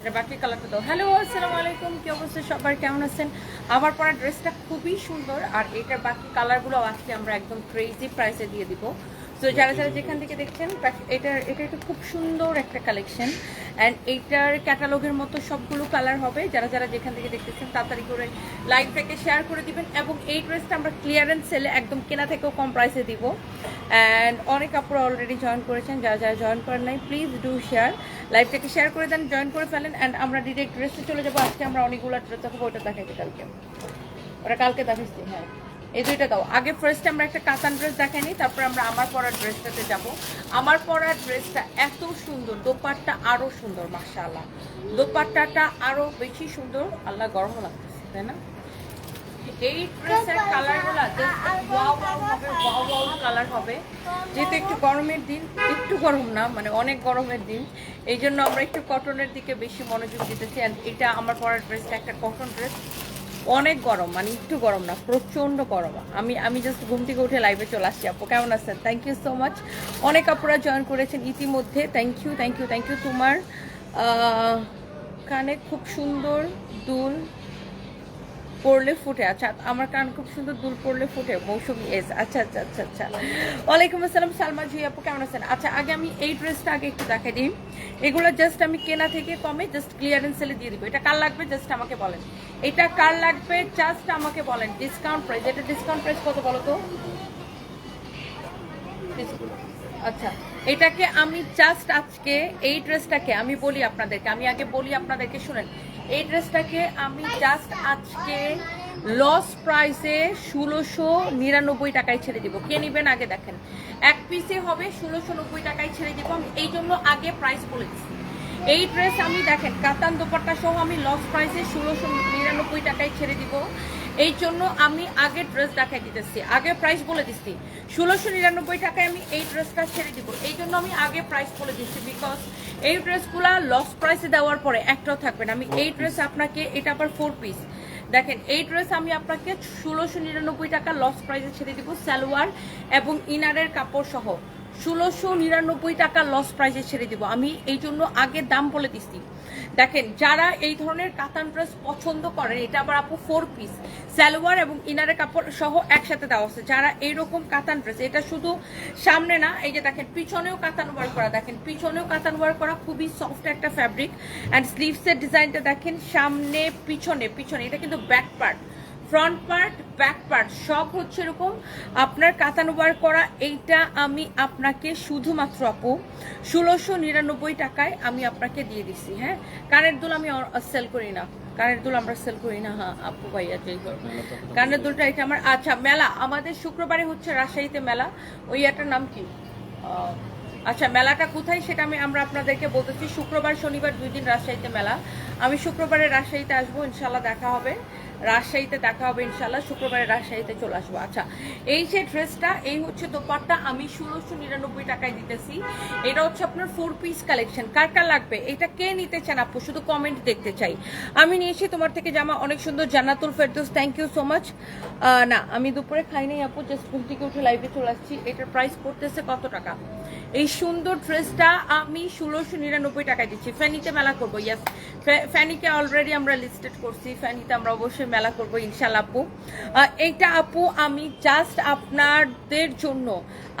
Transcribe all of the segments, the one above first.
Hello আসসালামু আলাইকুম, কি অবস্থা? সবার কেমন আছেন? আমার পরা ড্রেসটা খুবই সুন্দর, আর এটার বাকি কালারগুলো আজকে আমরা একদম ক্রেজি প্রাইসে দিয়ে দিব। তো যারা যারা যেখান থেকে দেখছেন এটার এটা একটা খুব সুন্দর একটা কালেকশন অ্যান্ড এইটার ক্যাটালগের মতো সবগুলো কালার হবে। যারা যারা যেখান থেকে দেখতেছেন, তাড়াতাড়ি করে লাইভটাকে শেয়ার করে দিবেন। এবং এই ড্রেসটা আমরা ক্লিয়ারেন্স সেলে একদম কেনা থেকেও কম প্রাইসে দিব। অ্যান্ড অনেক আপুরা অলরেডি জয়েন করেছেন। যারা যারা জয়েন করেন নাই প্লিজ ডু শেয়ার লাইভটাকে শেয়ার করে দেন জয়েন করে ফেলেন। অ্যান্ড আমরা ডিরেক্ট ড্রেসে চলে যাব। আজকে আমরা অনেকগুলো ড্রেস দেখাবো। ওটা দেখাইতে কালকে। ওটা কালকে দেখাচ্ছি হ্যাঁ। এই দুইটা দাও। আগে ফার্স্ট আমরা একটা কাতান ড্রেস দেখাইনি তারপর আমরা আমার পরার ড্রেসটাতে যাব। আমার পরার ড্রেসটা এত সুন্দর, দোপাট্টা আরও সুন্দর, মাশাআল্লাহ। দোপাট্টাটা আরও বেশি সুন্দর। আল্লাহ গরম লাগতেছে, তাই না? এই ড্রেসের কালারগুলো ওয়াও হবে ওয়াও ওয়াও কালার হবে। যেহেতু একটু গরমের দিন, একটু গরম না মানে অনেক গরমের দিন। এই জন্য আমরা একটু কটনের দিকে বেশি মনোযোগ দিতেছি। এটা আমার পরার ড্রেসটা একটা কটন ড্রেস অনেক গরম মানে একটু গরম না প্রচণ্ড গরম। আমি আমি জাস্ট ঘুম থেকে উঠে লাইভে চলে আসছি, আপু। কেমন আছেন? থ্যাংক ইউ সো মাচ অনেক আপুরা জয়েন করেছেন ইতিমধ্যে। Thank you thank you thank you তোমার কানে খুব সুন্দর দুল পড়লে ফুটে। আচ্ছা আমার কান খুব সুন্দর দুল পড়লে ফুটে। মৌসুমি এস। আচ্ছা আচ্ছা আচ্ছা আচ্ছা। ওয়ালাইকুম আসসালাম। সালমা জি, আপু কেমন আছেন? আচ্ছা আগে আমি এই ড্রেসটা আগে একটু দেখাই দিই। এগুলো জাস্ট আমি কেনা থেকে কমে জাস্ট ক্লিয়ারেন্স সেলে দিয়ে দিব। এটা কার লাগবে? জাস্ট আমাকে বলেন। এটা কার লাগবে? জাস্ট আমাকে বলেন। ডিসকাউন্ট প্রাইস এটা ডিসকাউন্ট প্রাইস কত বলো তো? আচ্ছা এটাকে আমি জাস্ট আজকে, এই ড্রেসটাকে আমি বলি আপনাদেরকে। আমি আগে বলি আপনাদেরকে, শুনেন। এই ড্রেসটাকে আমি জাস্ট আজকে লস প্রাইসে ষোলোশো নিরানব্বই টাকায় ছেড়ে দিব। কে নেবেন আগে দেখেন। এক পিসে হবে ষোলোশো নব্বই টাকায় ছেড়ে দিব। আমি এই জন্য আগে প্রাইস বলে দিচ্ছি এই ড্রেস আমি দেখেন, কাতান দোপাট্টা সহ আমি লস প্রাইসে ষোলোশো নিরানব্বই টাকায় ছেড়ে দিব। এই জন্য আমি আগে ড্রেস দেখাই দিতেছি। আগে প্রাইস বলে দিচ্ছি ষোলোশো নিরানব্বই টাকায় আমি এই ড্রেসটা ছেড়ে দিব। এই জন্য আমি আগে প্রাইস বলে দিচ্ছি বিকজ এই ড্রেসগুলা লস প্রাইসে দেওয়ার পরে একটাও থাকবে না। আমি এই ড্রেস আপনাকে এটা আবার ফোর পিস দেখেন এই ড্রেস আমি আপনাকে ষোলোশো নিরানব্বই টাকা লস প্রাইসে ছেড়ে দিব সালোয়ার এবং ইনারের কাপড় সহ ষোলোশো নিরানব্বই টাকা লস প্রাইসে ছেড়ে দিব। আমি এই জন্য আগে দাম বলে দিচ্ছি। দেখেন, যারা এই ধরনের কাতান ড্রেস পছন্দ করেন, এটা আবার আপু ফোর পিস সালোয়ার এবং ইনারের কাপড় সহ একসাথে দেওয়া আছে। যারা এইরকম কাতান ড্রেস এটা শুধু সামনে না, এই যে দেখেন, পিছনেও কাতান ওয়ার করা, দেখেন, পিছনেও কাতান ওয়ার করা খুবই সফট একটা ফ্যাব্রিক অ্যান্ড স্লিভসের ডিজাইনটা দেখেন, সামনে, পিছনে পিছনে, এটা কিন্তু back part front part back part সব হচ্ছে এরকম। আপনার কাতানোবার করা এইটা আমি আপনাকে শুধুমাত্র আপু ষোলোশো নিরানব্বই টাকায় আমি আপনাকে দিয়ে দিচ্ছি হ্যাঁ? কানের দুল আমি সেল করি না। কানের দুল আমরা সেল করি না হ্যাঁ আপু ভাইয়া যেই কানের দুলটা এটা আমার আচ্ছা মেলা। আমাদের শুক্রবারে হচ্ছে রাজশাহীতে মেলা। ওই একটার নাম কি? আচ্ছা মেলাটা কোথায় সেটা আমি আমরা আপনাদেরকে বলতেছি। শুক্রবার শনিবার দুই দিন রাজশাহীতে মেলা। আমি শুক্রবারে রাজশাহীতে আসব ইনশাল্লাহ দেখা হবে। রাজশাহীতে দেখা হবে ইনশাল্লাহ শুক্রবারে রাজশাহীতে চলে আসব। আচ্ছা এই যে ড্রেসটা, এই হচ্ছে দোপাট্টা আমি ষোলোশো নিরানব্বই টাকায় দিতেছি। এটা হচ্ছে আপনার ফোর পিস কালেকশন কার কার লাগবে? এটা কে নিতে চান আপু? শুধু কমেন্ট দেখতে চাই। আমি নিয়েছি তোমার থেকে জামা। অনেক সুন্দর Jannatul Ferdous. Thank you so much না, আমি দুপুরে খাই নাই আপু। জাস্ট ঘুম থেকে উঠে লাইভে চলে আসছি। এটার প্রাইস পড়তেছে কত টাকা? এই সুন্দর ড্রেসটা আমি ষোলোশো নিরানব্বই টাকায় দিচ্ছি। ফ্যানিতে মেলা করব। ইয়াস ফ্যানিকে অলরেডি আমরা লিস্টেড করছি। ফ্যানিতে আমরা অবশ্যই মেলা করব, ইনশাল্লাহ আপু। এইটা আপু, আমি জাস্ট আপনাদের জন্য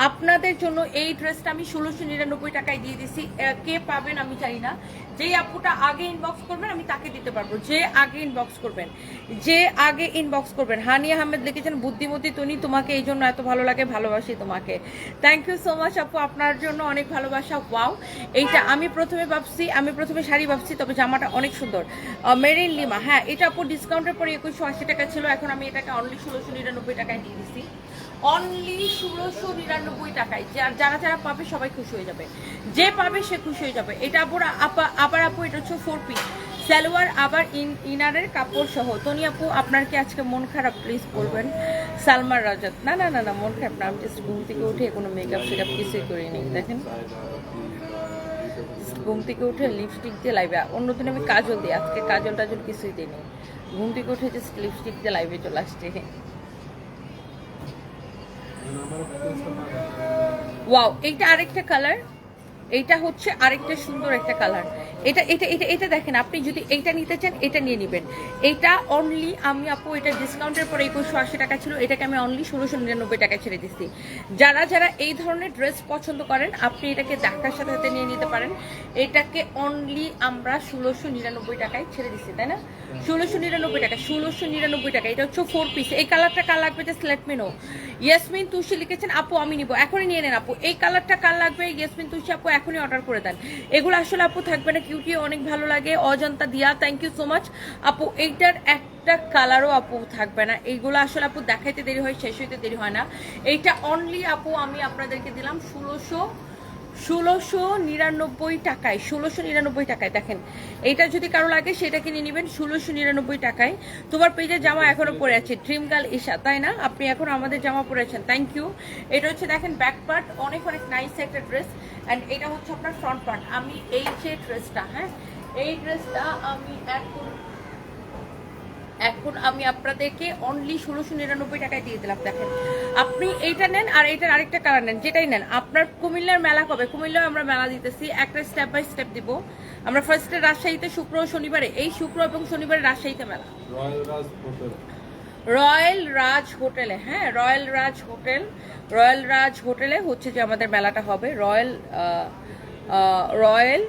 আপনাদের জন্য এই ড্রেসটা আমি ষোলোশো নিরানব্বই টাকায় দিয়ে দিছি। কে পাবেন আমি জানি না। যেই আপুটা আগে ইনবক্স করবেন, আমি তাকে দিতে পারব। যে আগে ইনবক্স করবেন, যে আগে ইনবক্স করবেন। হানি আহমেদ লিখেছেন, বুদ্ধিমতী তুমি তোমাকে এই জন্য এত ভালো লাগে, ভালোবাসি তোমাকে। থ্যাংক ইউ সো মাচ আপু, আপনার জন্য অনেক ভালোবাসা ওয়াও এইটা আমি প্রথমে ভাবছি, আমি প্রথমে শাড়ি ভাবছি, তবে জামাটা অনেক সুন্দর। মেরিন লিমা হ্যাঁ এটা আপু ডিসকাউন্টের পরে একুশশো আশি টাকা ছিল, এখন আমি এটাকে অনলি ষোলোশো নিরানব্বই টাকায় দিয়ে দিচ্ছি অনলি ষোলোশো নিরানব্বই টাকায়। যারা যারা পাবে সবাই খুশি হয়ে যাবে। যে পাবে সে খুশি হয়ে যাবে। এটা আপুর আপা, আবার আপু, এটা হচ্ছে ফোর পিস সালোয়ার, আবার ইন, ইনারের কাপড় সহ। তনি আপু, আপনার কি আজকে মন খারাপ? প্লিজ বলবেন। সালমার রাজাত। না না না না, মন খারাপ না। আমি জাস্ট ঘুম থেকে উঠে কোনো মেকআপ শেকআপ কিছুই করিনি। দেখেন। ঘুম থেকে উঠে লিপস্টিক দিয়ে লাইভে অন্যদিন আমি কাজল দিই, আজকে কাজল টাজল কিছুই দিইনি। ঘুম থেকে উঠে জাস্ট লিপস্টিক দিয়ে লাইভে চলে আসছে। ওয়াও এইটা আরেকটা কালার এইটা হচ্ছে আরেকটা সুন্দর একটা কালার এটা এটা এটা এটা দেখেন, আপনি যদি এইটা নিতে চান, এটা নিয়ে নেবেন। এটা অনলি আমি আপু, এটা ডিসকাউন্টের পরে একুশশো আশি টাকা ছিল, এটাকে আমি অনলি ষোলোশো নিরানব্বই টাকা ছেড়ে দিচ্ছি। যারা যারা এই ধরনের ড্রেস পছন্দ করেন, আপনি এটাকে ধাক্কার সাথে সাথে নিয়ে নিতে পারেন। এটাকে অনলি আমরা ষোলোশো নিরানব্বই টাকায় ছেড়ে দিচ্ছি, তাই না? ষোলোশো নিরানব্বই টাকা, ষোলোশো নিরানব্বই টাকা, এটা হচ্ছে ফোর পিস এই কালারটা কার লাগবে? Just let me know Yasmin Tushi লিখেছেন, আপু, আমি নিব। এখনই নিয়ে নেন, আপু। এই কালারটা কার লাগবে? ইয়াসমিন তুষি আপু, এখনই অর্ডার করে দেন। এগুলো আসলে, আপু, থাকবে না। কিউটি অনেক ভালো লাগে। অজন্তা দিয়া থ্যাংক ইউ সো মাচ আপু, এইটার একটা কালারও, আপু, থাকবে না। এইগুলো আসলে, আপু, দেখাইতে দেরি হয়, শেষ হইতে দেরি হয় না। এইটা অনলি আপু, আমি আপনাদেরকে দিলাম ষোলোশো ষোলোশো নিরানব্বই টাকায়, ষোলোশো নিরানব্বই টাকায়, দেখেন। এইটা যদি কারও লাগে, সেটা কিনে নেবেন, ষোলোশো নিরানব্বই টাকায়। তোমার পেজে জামা এখনও পরে আছে ড্রিম গার্ল ঈশা, তাই না? আপনি এখন আমাদের জামা পরেছেন থ্যাংক ইউ এটা হচ্ছে, দেখেন ব্যাক পার্ট অনেক অনেক নাইস একটা ড্রেস অ্যান্ড এটা হচ্ছে আপনার ফ্রন্ট পার্ট আমি এই যে ড্রেসটা হ্যাঁ এই ড্রেসটা আমি এখন এখন আমি আপনাদেরকে অনলি ষোলোশো নিরানব্বই টাকায় দিয়ে দিলাম দেখেন। আপনি এইটা নেন আর এইটার আরেকটা কালার নেন যেটাই নেন। আপনার কুমিল্লার মেলা কবে? কুমিল্লায় আমরা মেলা দিতেছি একটা স্টেপ বাই স্টেপ দিব। আমরা ফার্স্টে রাজশাহীতে শুক্র ও শনিবারে এই শুক্র এবং শনিবারে রাজশাহীতে মেলা। রয়্যাল রাজ রয়্যাল রাজ হোটেলে হ্যাঁ royal Raj hotel royal Raj হোটেলে হচ্ছে যে আমাদের মেলাটা হবে। Royal royal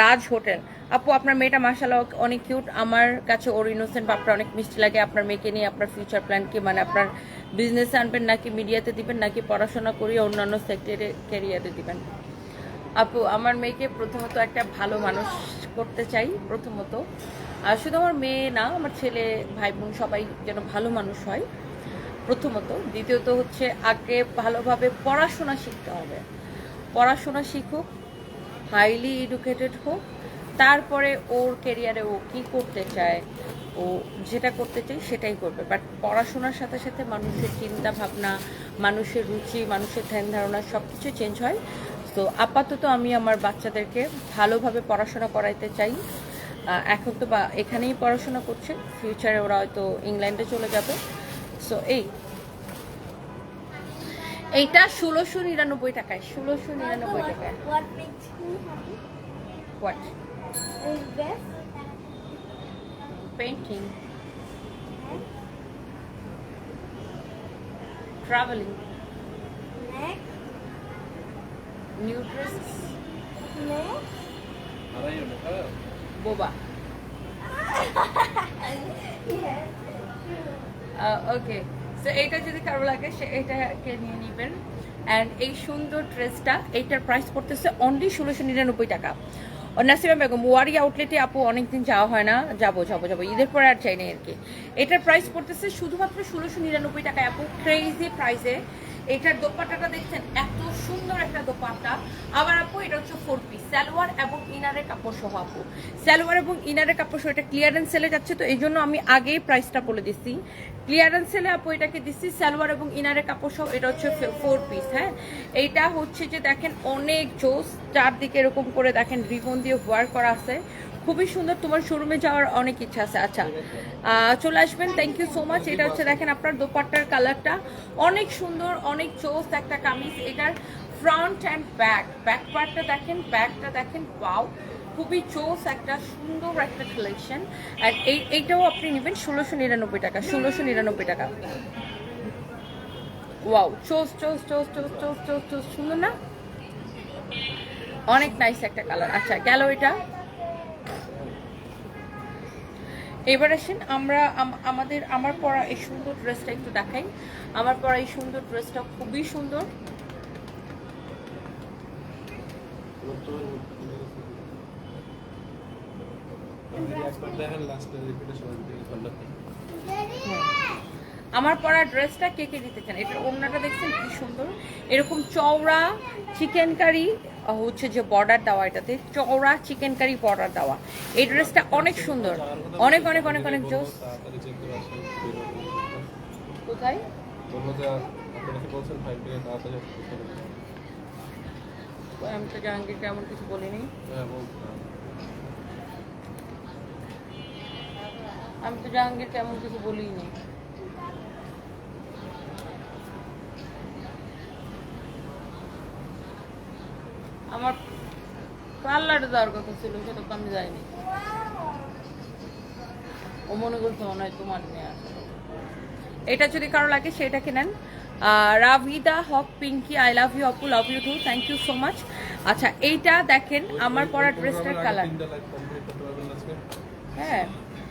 Raj hotel. আপু, আপনার মেয়েটা মাসাল্লাহ অনেক কিউট আমার কাছে ওর ইনোসেন্ট বাপটা অনেক মিষ্টি লাগে। আপনার মেয়েকে নিয়ে, আপনার ফিউচার প্ল্যান কি? মানে আপনার বিজনেসে আনবেন নাকি মিডিয়াতে দিবেন, নাকি পড়াশোনা করিয়ে অন্যান্য সেক্টরে ক্যারিয়ারে দিবেন? আপু, আমার মেয়েকে প্রথমত একটা ভালো মানুষ করতে চাই, প্রথমত। আর শুধু আমার মেয়ে না, আমার ছেলে ভাই বোন সবাই যেন ভালো মানুষ হয়, প্রথমত। দ্বিতীয়ত হচ্ছে আগে ভালোভাবে পড়াশোনা শিখতে হবে। পড়াশোনা শিখুক হাইলি এডুকেটেড হোক, তারপরে ওর কেরিয়ারে ও কি করতে চায়, ও যেটা করতে চাই সেটাই করবে। বাট পড়াশোনার সাথে সাথে মানুষের চিন্তা ভাবনা মানুষের রুচি, মানুষের ধ্যান ধারণা সব কিছু চেঞ্জ হয়। তো আপাতত আমি আমার বাচ্চাদেরকে ভালোভাবে পড়াশোনা করাইতে চাই। এখন তো বা, এখানেই পড়াশোনা করছে। ফিউচারে ওরা হয়তো ইংল্যান্ডে চলে যাবে। সো এই এইটা ষোলোশো নিরানব্বই টাকায় ষোলোশো নিরানব্বই টাকায়? What painting next, next? বোবা Yes. সো এইটা যদি কারও লাগে, সে এটাকে নিয়ে নেবেন। অ্যান্ড এই সুন্দর ড্রেসটা, এইটার প্রাইস পড়তেছে অনলি ষোলোশো নিরানব্বই টাকা। নাসিমা বেগম, ওয়ারি আউটলেটে আপু অনেকদিন যাওয়া হয় না, যাব যাব যাব। ঈদের পরে আর চাই না আর কি। এটার প্রাইস পড়তেছে শুধুমাত্র ষোলোশো নিরানব্বই টাকায় আপু। ক্রেজি প্রাইসে এটার দোপাট্টাটা দেখছেন, এত সুন্দর একটা দোপাট্টা। আবার আপু, এটা হচ্ছে ফোর পিস সালোয়ার এবং ইনারের কাপড় সহ আপু। সালোয়ার এবং ইনারের কাপড় সহ এটা ক্লিয়ারেন্স সেলে যাচ্ছে, তো এই জন্য আমি আগেই প্রাইসটা বলে দিচ্ছি। ক্লিয়ারেন্স সেলে আপু, এটাকে দিচ্ছি, সালোয়ার এবং ইনারের কাপড় সহ এটা হচ্ছে ফোর পিস হ্যাঁ? এইটা হচ্ছে যে দেখেন অনেক জোস, চারদিকে এরকম করে দেখেন রিবন দিয়ে ওয়ার করা আছে। খুবই সুন্দর তোমার শোরুমে যাওয়ার অনেক ইচ্ছা আছে। আচ্ছা চলে আসবেন। থ্যাংক ইউ সো মাচ এটা হচ্ছে দেখেন আপনার দোপাট্টার কালারটা অনেক সুন্দর, অনেক চোস একটা কামিজ। এটার ফ্রন্ট অ্যান্ড ব্যাক ব্যাক পার্টটা দেখেন ব্যাকটা দেখেন ওয়াও খুবই চোস একটা সুন্দর একটা কালেকশন আর এই, এইটাও আপনি নেবেন ষোলোশো নিরানব্বই টাকা, ষোলোশো নিরানব্বই টাকা। ওয়াও চোস চোস চোস চোস চোস চোস চোস সুন্দর না? অনেক নাইস একটা কালার আচ্ছা গেল এটা। এবার আসেন আমরা আমাদের, আমার পরা এই সুন্দর ড্রেসটা একটু দেখাই। আমার পরা এই সুন্দর ড্রেসটা খুবই সুন্দর। আমার পরা ড্রেসটা কে কে দিতে চান? এটা ওড়নাটা দেখছেন কি সুন্দর। এরকম চওড়া, চিকেন কারি হচ্ছে যে বর্ডার দেওয়া এটাতে, চওড়া চিকেন কারি বর্ডার দেওয়া। এই ড্রেসটা অনেক সুন্দর। অনেক অনেক অনেক অনেক জোস। আমি তো জাহাঙ্গীর তেমন কিছু বলিনি। আমি তো জাহাঙ্গীর তেমন কিছু বলিনি আমার পার্লারে যাওয়ার কথা ছিল, সেটা তো আমি যাইনি ও মনে করছে মনে হয় তোমার নিয়ে এটা যদি কারও লাগে সেটা কিনেন Ravida Haque Pinky I love you আপু love you too thank you so much আচ্ছা এইটা দেখেন, আমার পরা ড্রেসটার কালার। হ্যাঁ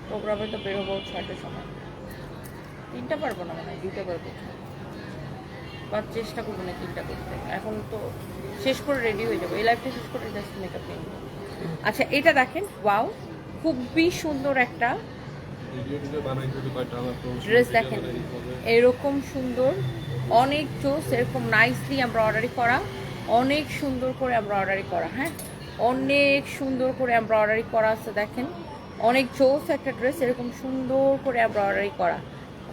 প্রোগ্রামে তো বেরোবো ছয়টার সময়। তিনটা পারব না মানে দিতে পারব। বা চেষ্টা করব না তিনটা করতে। এখন তো শেষ করে রেডি হয়ে যাব। এই লাইফটা শেষ করে জাস্ট মেকআপ নিয়ে। আচ্ছা এটা দেখেন ওয়াও খুবই সুন্দর একটা ড্রেস দেখেন। এরকম সুন্দর, অনেক জোস এরকম নাইসলি আমরা অর্ডারি করা, অনেক সুন্দর করে আমরা অর্ডারি করা হ্যাঁ? অনেক সুন্দর করে আমরা অর্ডারি করা আছে, দেখেন। অনেক জোস একটা ড্রেস এরকম সুন্দর করে আমরা অর্ডারি করা।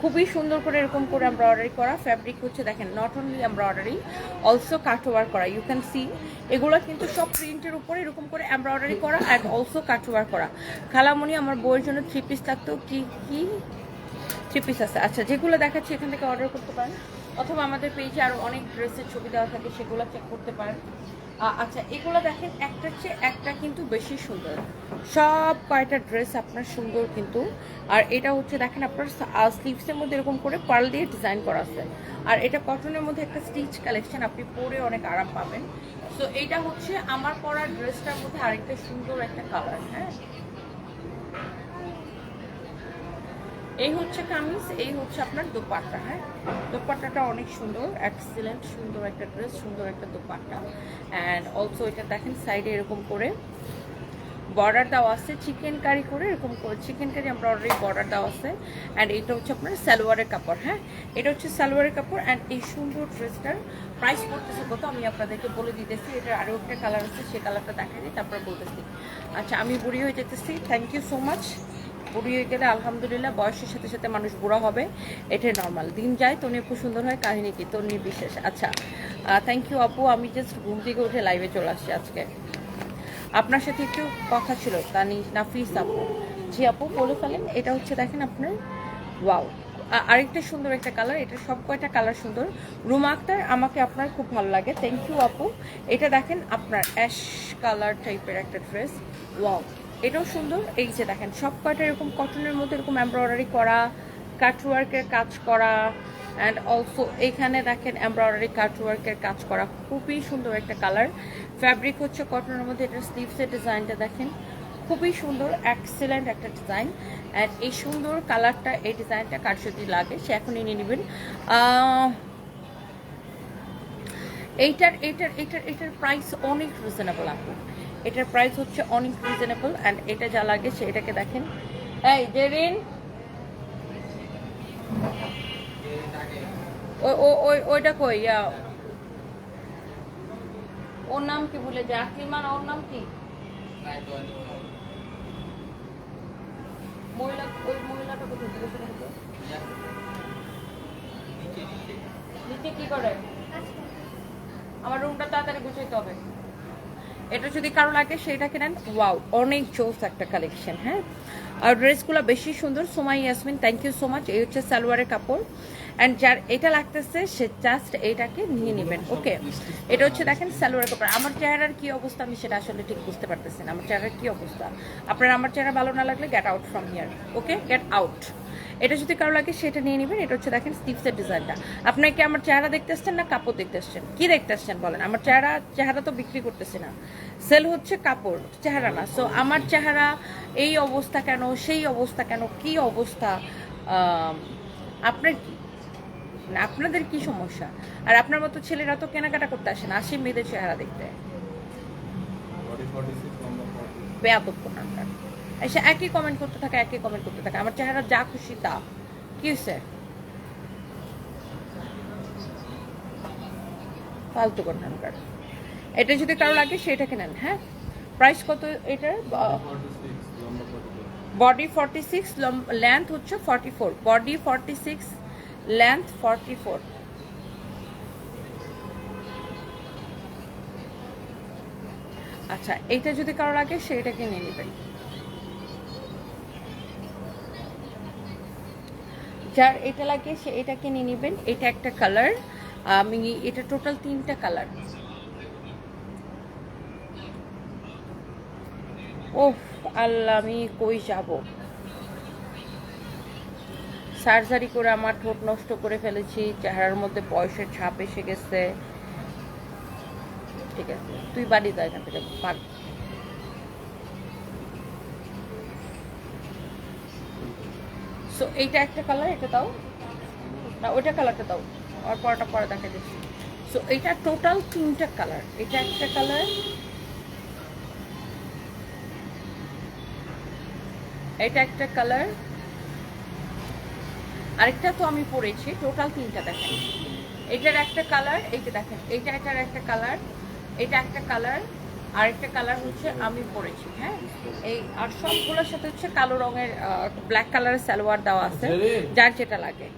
খুবই সুন্দর করে এরকম করে এমব্রয়ডারি করা। ফ্যাব্রিক হচ্ছে দেখেন not only embroidery also cut work করা। ইউ ক্যান সি এগুলো কিন্তু সব প্রিন্টের উপরে এরকম করে এমব্রয়ডারি করা অ্যান্ড অলসো কাট ওয়ার করা। খালামণি, আমার বইয়ের জন্য থ্রি পিস থাকতো কি কি? থ্রি পিস আছে। আচ্ছা যেগুলো দেখাচ্ছি, এখান থেকে অর্ডার করতে পারেন। অথবা আমাদের পেজে আরও অনেক ড্রেসের ছবি দেওয়া থাকে, সেগুলো চেক করতে পারেন। আচ্ছা এগুলো দেখেন একটার চেয়ে একটা কিন্তু বেশি সুন্দর। সব কয়টা ড্রেস আপনার সুন্দর কিন্তু। আর এটা হচ্ছে, দেখেন আপনার স্লিভসের মধ্যে এরকম করে পার্ল দিয়ে ডিজাইন করা আছে। আর এটা কটনের মধ্যে একটা স্টিচ কালেকশন আপনি পরে অনেক আরাম পাবেন। সো এটা হচ্ছে, আমার পরা ড্রেসটার মধ্যে আরেকটা সুন্দর একটা কালার হ্যাঁ? এই হচ্ছে কামিজ, এই হচ্ছে আপনার দোপাট্টা হ্যাঁ? দোপাট্টাটা অনেক সুন্দর এক্সিলেন্ট সুন্দর একটা ড্রেস সুন্দর একটা দোপাট্টা। অ্যান্ড অলসো এটা দেখেন সাইডে এরকম করে বর্ডার দেওয়া আছে চিকেন কারি করে এরকম করে চিকেন কারি আমরা অলরেডি বর্ডার দেওয়া আছে। অ্যান্ড এটা হচ্ছে আপনার সালোয়ারের কাপড় হ্যাঁ? এটা হচ্ছে সালোয়ারের কাপড় অ্যান্ড এই সুন্দর ড্রেসটার প্রাইস পড়তেছে কত আমি আপনাদেরকে বলে দিতেছি, এটার আরও একটা কালার আছে সেই কালারটা দেখা দিই, তারপর বলতেছি। আচ্ছা আমি বুড়ি হয়ে যেতেছি থ্যাংক ইউ সো মাচ বুড়ি হয়ে গেলে আলহামদুলিল্লাহ, বয়সের সাথে সাথে মানুষ বুড়া হবে, এটাই নর্মাল দিন যায়, তনি খুব সুন্দর হয়, কাহিনী কি তনি বিশেষ আচ্ছা থ্যাংক ইউ আপু, আমি জাস্ট ঘুম থেকে উঠে লাইভে চলে আসছি আজকে। আপনার সাথে একটু কথা ছিল, তানি, নাফিস আপু। জি আপু, বলে ফেলেন, এটা হচ্ছে দেখেন আপনার ওয়াও আরেকটা সুন্দর একটা কালার এটা সব কয়টা কালার সুন্দর। রুমা আক্তার, আমাকে আপনার খুব ভালো লাগে। থ্যাংক ইউ আপু। এটা দেখেন আপনার অ্যাশ কালার টাইপের একটা ড্রেস ওয়াও এটাও সুন্দর। এই যে দেখেন, সব কয়টা এরকম কটনের মধ্যে এরকম এমব্রয়ডারি করা কাটওয়ার্কের কাজ করা অ্যান্ড অলসো এখানে দেখেন এমব্রয়ডারি কাটওয়ার্কের কাজ করা। খুবই সুন্দর একটা কালার ফ্যাব্রিক হচ্ছে কটনের মধ্যে, এটা স্লিভসের ডিজাইনটা দেখেন। খুবই সুন্দর এক্সেলেন্ট একটা ডিজাইন অ্যান্ড এই সুন্দর কালারটা এই ডিজাইনটা কার যদি লাগে, সে এখনই নিয়ে নেবেন। এইটার এইটার এইটার এটার প্রাইস অনেক রিজনেবল আপু। এটার প্রাইস হচ্ছে অনেক রিজনেবল অ্যান্ড এটা যা লাগে সে এটাকে দেখেন। এই জেরিন ওইটা কই? ওর নাম কি ভুলে যায় আকলিমান, ওর নাম কি? মহিলা, ওই মহিলাটা কোথায়। নিচে কি করে? আমার রুমটা তাড়াতাড়ি গুছাইতে হবে। এটা যদি কারও লাগে সেটা কিনেন ওয়াও অনেক জোস একটা কালেকশন হ্যাঁ? আর ড্রেসগুলো বেশি সুন্দর। Somai Yasmin thank you so much এই হচ্ছে সালোয়ারের কাপড়। অ্যান্ড যার এটা লাগতেছে, সে জাস্ট এইটাকে নিয়ে নেবেন ওকে এটা হচ্ছে দেখেন সালোয়ার কাপড়। আমার চেহারার কি অবস্থা আমি সেটা আসলে ঠিক বুঝতে পারতেছি না। আমার চেহারার কি অবস্থা? আপনার আমার চেহারা ভালো না লাগলে get out from here okay get out এটা যদি কারও লাগে, সেটা নিয়ে নেবেন। এটা হচ্ছে দেখেন স্টিভসের ডিজাইনটা। আপনার কি আমার চেহারা দেখতে আসছেন না কাপড় দেখতে আসছেন? কি দেখতে আসছেন বলেন? আমার চেহারা চেহারা তো বিক্রি করতেছি না। সেল হচ্ছে কাপড়, চেহারা না। সো আমার চেহারা এই অবস্থা কেন সেই অবস্থা কেন? কি অবস্থা? আপনার কি? মানে আপনাদের কি সমস্যা? আর আপনার মতো ছেলেরা তো কেনাকাটা করতে আসে না, আসে মেয়েদের চেহারা দেখতে। বেয়াদব নামটা এসে একই কমেন্ট করতে থাকে, একই কমেন্ট করতে থাকে। আমার চেহারা যা খুশি তা। কি হয়েছে? ফালতু নামটার এটা যদি কারও লাগে সেটা কেনেন হ্যাঁ? প্রাইস কত এটার forty six number forty body forty six length হচ্ছে forty four body forty six length forty four আচ্ছা এইটা যদি কারও লাগে সেটাকে নিয়ে নেবেন। যার এটা লাগে, সে এটাকে নিয়ে নেবেন। এটা একটা কালার আমি এটা টোটাল তিনটা কালার ওহ আল্লাহ আমি কই যাব? সার্জারি করে আমার ঠোঁট নষ্ট করে ফেলেছি, চেহারার মধ্যে বয়সের ছাপ এসে গেছে। ঠিক আছে, তুই বাড়ি যা এখান থেকে, ভাগ। সো এইটা একটা কালার এটা দাও। না, ওইটা কালারটা দাও, আর পরটা পরে দেখা দিচ্ছি সো এইটা টোটাল তিনটা কালার এটা একটা কালার এটা একটা কালার আরেকটা তো আমি পরেছি টোটাল তিনটা দেখেন এটার একটা কালার এইটা দেখেন এইটা এটার একটা কালার এটা একটা কালার আরেকটা কালার হচ্ছে আমি পরেছি হ্যাঁ? এই আর সবগুলোর সাথে হচ্ছে কালো রঙের ব্ল্যাক কালারের সালোয়ার দেওয়া আছে যার যেটা লাগে।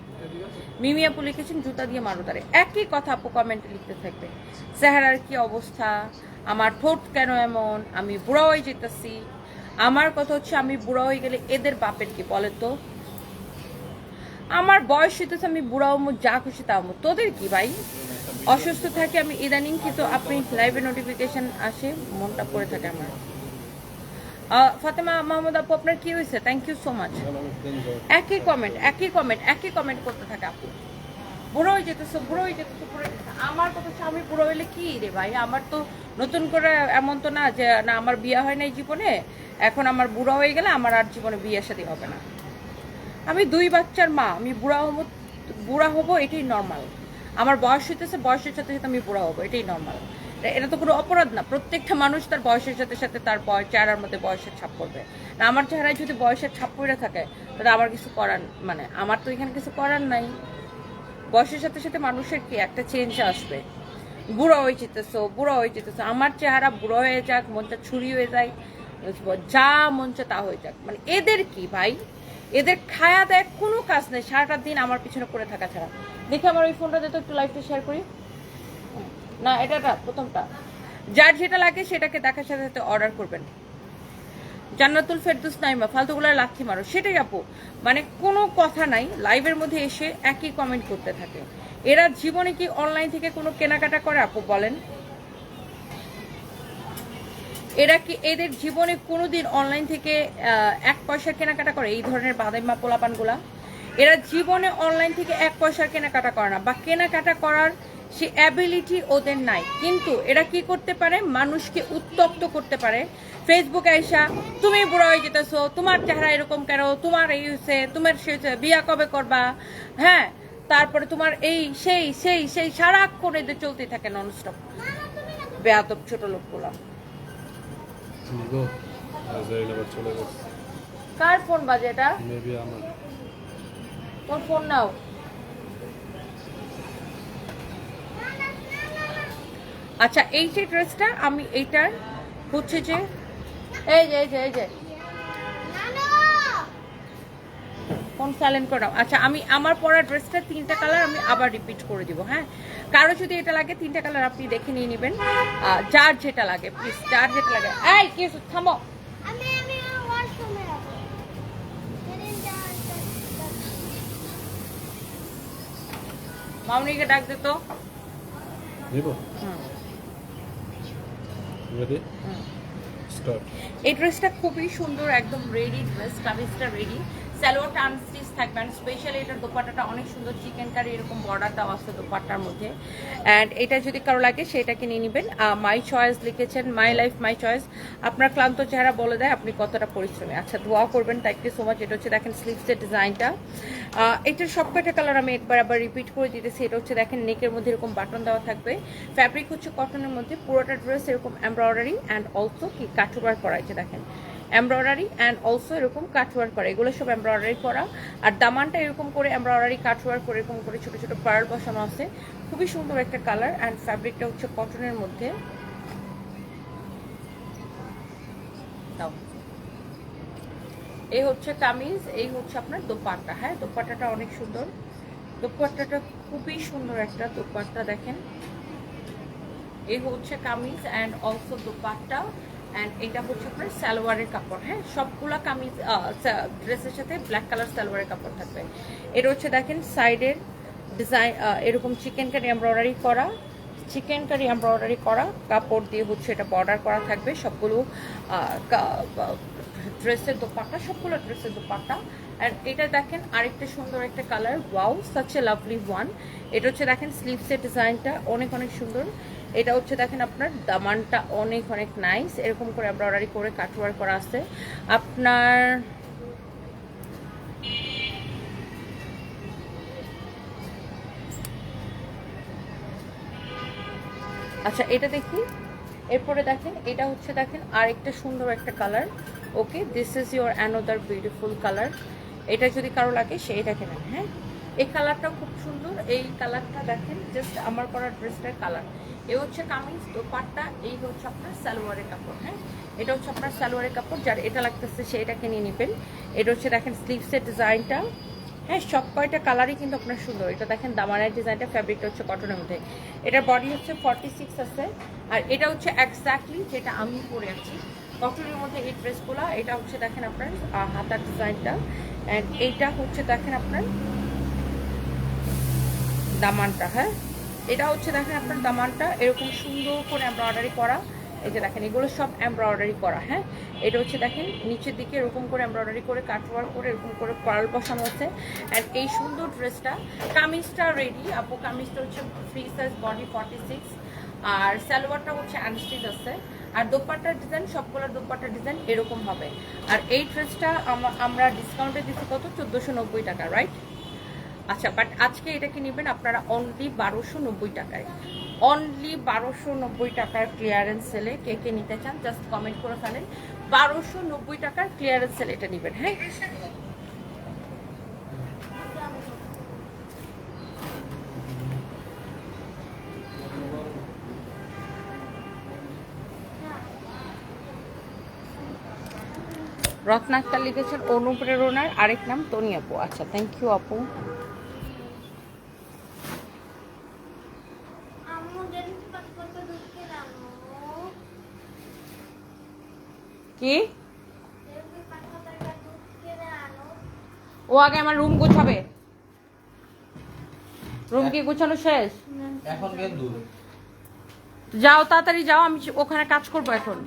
মিমি আপু লিখেছেন জুতা দিয়ে মারো তারে একই কথা আপু কমেন্টে লিখতে থাকবে। চেহারার কি অবস্থা? আমার ঠোঁট কেন এমন? আমি বুড়া হয়ে যেতেছি। আমার কথা হচ্ছে আমি বুড়া হয়ে গেলে এদের বাপের কি বলে তো? আমার বয়স হইতেছে আমি বুড়া হমু যা খুশি তা হমু। তোদের কি ভাই? অসুস্থ থাকে আমি ইদানিং কিন্তু আপনি লাইভে নোটিফিকেশন আসে মনটা পড়ে থাকে আমার। ফাতেমা মাহমুদ আপু আপনার কি হয়েছে থ্যাংক ইউ সো মাচ একই কমেন্ট একই কমেন্ট একই কমেন্ট করতে থাকে আপু। বুড়ো হয়ে যেতেছো, বুড়ো হয়ে যেতেছো, বুড়ো হয়ে যেতেছো। আমার কথা আমি বুড়ো হইলে কি রে ভাই? আমার তো নতুন করে এমন তো না যে, না, আমার বিয়ে হয় নাই জীবনে। এখন আমার বুড়ো হয়ে গেলে আমার আর জীবনে বিয়ে সাথে হবে না। আমি দুই বাচ্চার মা, আমি বুড়া হব বুড়া হব, এটাই নর্মাল আমার বয়স হইতেছে, বয়সের সাথে সাথে আমি বুড়া হব, এটাই নর্মাল এটা তো কোনো অপরাধ না। প্রত্যেকটা মানুষ তার বয়সের সাথে সাথে তার চেহারার মধ্যে বয়সের ছাপ পড়বে। না, আমার চেহারায় যদি বয়সের ছাপ পড়ে থাকে, তাহলে আমার কিছু করার মানে আমার তো এখানে কিছু করার নাই। বয়সের সাথে সাথে মানুষের কি একটা চেঞ্জ আসবে? বুড়ো হয়ে যেতেছো বুড়ো হয়ে যেতেছো। আমার চেহারা বুড়ো হয়ে যাক মনটা ছুরি হয়ে যায় যা চায় তা হয়ে যাক। মানে এদের কি ভাই? এদের খায়া দেয় কোনো কাজ নেই সারাটা দিন আমার পিছনে পড়ে থাকা ছাড়া। দেখে আমার ওই ফোনটা তো একটু লাইভটা শেয়ার করি। না এটা, প্রথমটা। যার যেটা লাগে সেটাকে দেখার সাথে সাথে অর্ডার করবেন। জান্নাতুল ফেরদুস নাইমা, ফালতুগুলার লাথি মারো, সেটাই আপু। মানে কোনো কথা নাই, লাইভের মধ্যে এসে একই কমেন্ট করতে থাকে। এরা জীবনে কি অনলাইন থেকে কোনো কেনাকাটা করে আপু, বলেন? এরা কি এদের জীবনে কোনোদিন অনলাইন থেকে এক পয়সা কেনাকাটা করে? এই ধরনের বাদাইমা পোলাপানগুলা। এরা জীবনে অনলাইন থেকে এক পয়সা কেনাকাটা করে না, বা কেনাকাটা করার সে অ্যাবিলিটি ওদের নাই। কিন্তু এরা কি করতে পারে? মানুষকে উত্তপ্ত করতে পারে। ফেসবুকে আইসা তুমি বুড়া হয়ে যেতেছো তোমার চেহারা এরকম কেন? তোমার এই হয়েছে তোমার সে বিয়া কবে করবা? হ্যাঁ তারপরে তোমার এই সেই সেই সেই সারাক্ষণ এদের চলতে থাকে ননস্টপ বেয়াদব ছোট লোকগুলা। কার ফোন বাজে এটা? তোর ফোন নাও। আচ্ছা এই যে ড্রেসটা আমি এইটার হচ্ছে যে এই যে এই যে এই যে। ফোন সাইলেন্ট আচ্ছা আমি আমার পরা ড্রেসটা তিনটা কালার আমি আবার রিপিট করে দিব হ্যাঁ? কারও যদি এটা লাগে তিনটা কালার আপনি দেখে নিয়ে নেবেন। যার যেটা লাগে প্লিজ যার যেটা লাগে। এই কি থামো। মামনিকে ডাক দে তো। নিব? হুম। রেডি স্টার্ট এই ড্রেসটা খুবই সুন্দর একদম রেডি ড্রেস কামিজটা রেডি সালোয়ারটা আনস্টিচ থাকবে অ্যান্ড স্পেশালি এটার দোপাট্টাটা অনেক সুন্দর চিকেন কারি এরকম বর্ডার দেওয়া আছে দোপাট্টার মধ্যে। অ্যান্ড এটা যদি কারও লাগে, সেটাকে নিয়ে নেবেন। মাই চয়েস লিখেছেন মাই লাইফ মাই চয়েস আপনার ক্লান্ত চেহারা বলে দেয়, আপনি কতটা পরিশ্রমী। আচ্ছা দোয়া করবেন থ্যাংক ইউ সো মাচ এটা হচ্ছে দেখেন স্লিভসের ডিজাইনটা এটার সবকটা কালার আমি একবার আবার রিপিট করে দিতেছি। এটা হচ্ছে দেখেন নেকের মধ্যে এরকম বাটন দেওয়া থাকবে। ফ্যাব্রিক হচ্ছে কটনের মধ্যে। পুরোটা ড্রেস এরকম এমব্রয়ডারি অ্যান্ড অলসো কি কাঠওয়ার করা আছে দেখেন। এমব্রয়ডারি অ্যান্ড অলসো এরকম কাঠওয়ার করা। এগুলো সব এমব্রয়ডারি করা। আর দামানটা এরকম করে এমব্রয়ডারি কাঠওয়ার করে এরকম করে ছোট ছোট পার্ল বসানো আছে। খুবই সুন্দর একটা কালার অ্যান্ড ফ্যাব্রিকটা হচ্ছে কটনের মধ্যে। এই হচ্ছে কামিজ, এই হচ্ছে আপনার দোপাট্টা। হ্যাঁ দোপাট্টাটা অনেক সুন্দর। দোপাট্টাটা খুবই সুন্দর একটা দোপাট্টা, দেখেন। এই হচ্ছে kameez and also dupatta. And এটা হচ্ছে আপনার সালোয়ারের কাপড় হ্যাঁ? সবগুলা কামিজ ড্রেসের সাথে ব্ল্যাক কালার সালোয়ারের কাপড় থাকবে। এটা হচ্ছে দেখেন সাইডের ডিজাইন এরকম চিকেন কারি এমব্রয়ডারি করা। চিকেন কারি এমব্রয়ডারি করা। কাপড় দিয়ে হচ্ছে এটা বর্ডার করা থাকবে। সবগুলো ড্রেসের দোপাট্টা, সবগুলো ড্রেসের দোপাট্টা। অ্যান্ড এটা দেখেন আরেকটা সুন্দর একটা colour wow such a lovely one এটা হচ্ছে দেখেন স্লিভসের ডিজাইনটা অনেক অনেক সুন্দর। এটা হচ্ছে দেখেন আপনার দামানটা অনেক অনেক নাইস এরকম করে এমব্রয়ডারি করে কাটওয়ার করা আছে। আপনার আচ্ছা এটা দেখি। এরপরে দেখেন, এটা হচ্ছে দেখেন আরেকটা সুন্দর একটা colour okay this is your another beautiful colour এটা যদি কারও লাগে, সেই দেখে নেন হ্যাঁ? এই কালারটাও খুব সুন্দর। এই কালারটা দেখেন জাস্ট আমার করা ড্রেসটার কালার। এ হচ্ছে কামিজ দোপাট্টা, এই হচ্ছে আপনার সালোয়ারের কাপড় হ্যাঁ? এটা হচ্ছে আপনার সালোয়ারের কাপড়, যার এটা লাগতেছে সে এটাকে নিয়ে নেবেন। এটা হচ্ছে দেখেন স্লিভসের ডিজাইনটা। হ্যাঁ সব কয়টা কালারই কিন্তু আপনার সুন্দর। এটা দেখেন, দামানের ডিজাইনটা ফ্যাব্রিকটা হচ্ছে কটনের মধ্যে। এটার বডি হচ্ছে ফর্টি সিক্স আছে। আর এটা হচ্ছে এক্স্যাক্টলি যেটা আমি পরে আছি। কটনের মধ্যে এই ড্রেসগুলো, এটা হচ্ছে দেখেন আপনার হাতার ডিজাইনটা। অ্যান্ড এইটা হচ্ছে দেখেন আপনার দামানটা হ্যাঁ? এটা হচ্ছে দেখেন আপনার দামানটা, এরকম সুন্দর করে এমব্রয়ডারি করা। এই যে দেখেন, এগুলো সব এমব্রয়ডারি করা হ্যাঁ? এটা হচ্ছে দেখেন, নিচের দিকে এরকম করে এমব্রয়ডারি করে কাটওয়ার করে, এরকম করে পার্ল বসানো আছে অ্যান্ড এই সুন্দর ড্রেসটা, কামিজটা রেডি আপু, কামিজটা হচ্ছে free size body forty six আর সালোয়ারটা হচ্ছে আনস্টিচ আছে। আর দোপাট্টার ডিজাইন সবগুলোর দোপাট্টার ডিজাইন এরকম হবে। আর এই ড্রেসটা আমরা ডিসকাউন্টে দিচ্ছি কত? চোদ্দোশো টাকা রাইট আচ্ছা বাট আজকে এটা কি নেবেন? আপনারা অনলি বারোশো নব্বই টাকায়। অনলি বারোশো নব্বই টাকার ক্লিয়ারেন্স সেলে কে কে নিতে চান জাস্ট কমেন্ট করে ফেলেন। বারোশো নব্বই টাকার ক্লিয়ারেন্স সেল এটা নেবেন হ্যাঁ? রত্নাক্তার লিখেছেন অনুপ্রেরণার আরেক নাম তনি আপু। আচ্ছা থ্যাংক ইউ আপু। কি? ও আগে আমার রুম গুছাবে। রুম কি গুছানো শেষ? এখন যাও তাড়াতাড়ি যাও আমি ওখানে কাজ করব এখন।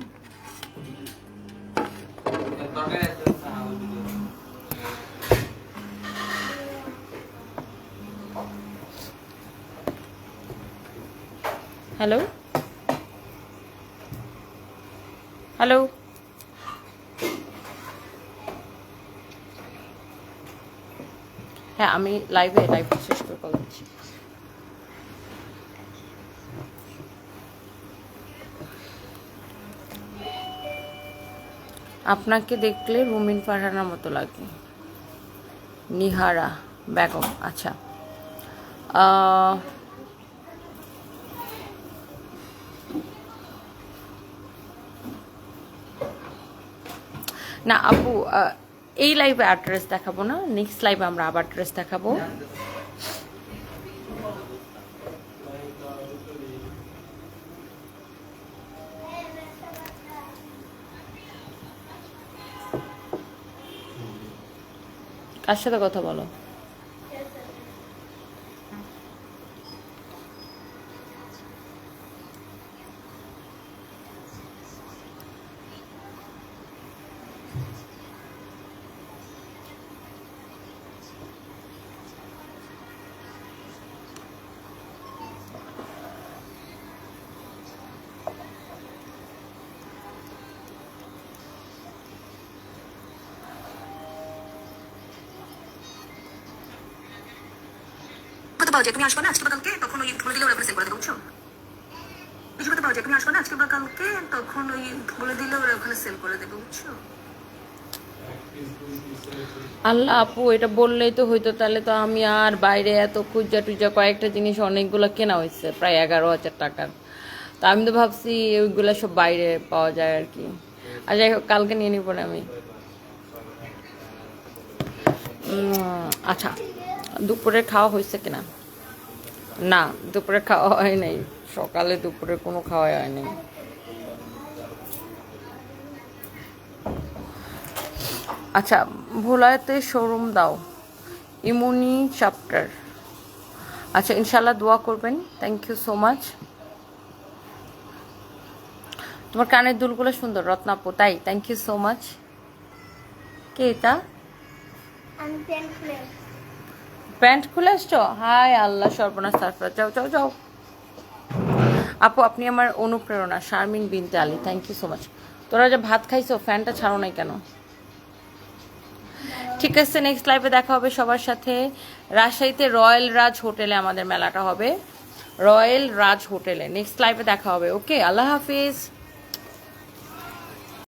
হ্যালো হ্যালো হ্যাঁ আমি লাইভে লাইভ শেষ করে কল দিচ্ছি আপনাকে দেখলে রুমিন ফারহানার মতো লাগে। নিহারা, বেগম আচ্ছা। না, আপু এই লাইভে অ্যাড্রেস দেখাবো না নেক্সট লাইভে আমরা আবার ড্রেস দেখাবো। কার সাথে কথা বলো? পাওয়া যায় তুমি আসবে না? আজকে তখন ওই বলে দিলে ওরা সেল করে দেবে, বুঝছ? পাওয়া যায় তুমি আসবে না? আজকে তখন ওই বলে দিলে ওরা ওখানে সেল করে দেবে, বুঝছ? আল্লাহ আপু, এটা বললেই তো হইতো। তাহলে তো আমি আর বাইরে এত খুঁজা টুজা কয়েকটা জিনিস অনেকগুলো কেনা হয়েছে, প্রায় এগারো হাজার টাকার। তা আমি তো ভাবছি ওইগুলো সব বাইরে পাওয়া যায় আর কি। আর যাই হোক, কালকে নিয়ে নিব না আমি। আচ্ছা দুপুরে খাওয়া হয়েছে কিনা? না, দুপুরে খাওয়া হয় নাই। সকালে দুপুরে কোনো খাওয়া হয় নাই। আচ্ছা ভোলাতে শোরুম দাও। ইমুনি চ্যাপ্টার আচ্ছা ইনশাল্লাহ দোয়া করবেন। থ্যাংক ইউ সো মাচ তোমার কানের দুলগুলো সুন্দর, রত্নাপু, তাই? থ্যাংক ইউ সো মাচ কে এটা? প্যান্ট খুলে আসছো হাই আল্লাহ, সর্বনাশ সারফরাজ যাও যাও যাও। আপু, আপনি আমার অনুপ্রেরণা, Sharmin Binte Ali. Thank you so much তোরা যে ভাত খাইছো, ফ্যানটা ছাড়ো নাই কেন? ঠিক আছে নেক্সট লাইভে দেখা হবে সবার সাথে। রাজশাহীতে রয়্যাল রাজ হোটেলে আমাদের মেলাটা হবে। রয়্যাল রাজ হোটেলে। নেক্সট লাইভে দেখা হবে ওকে আল্লাহ হাফিজ।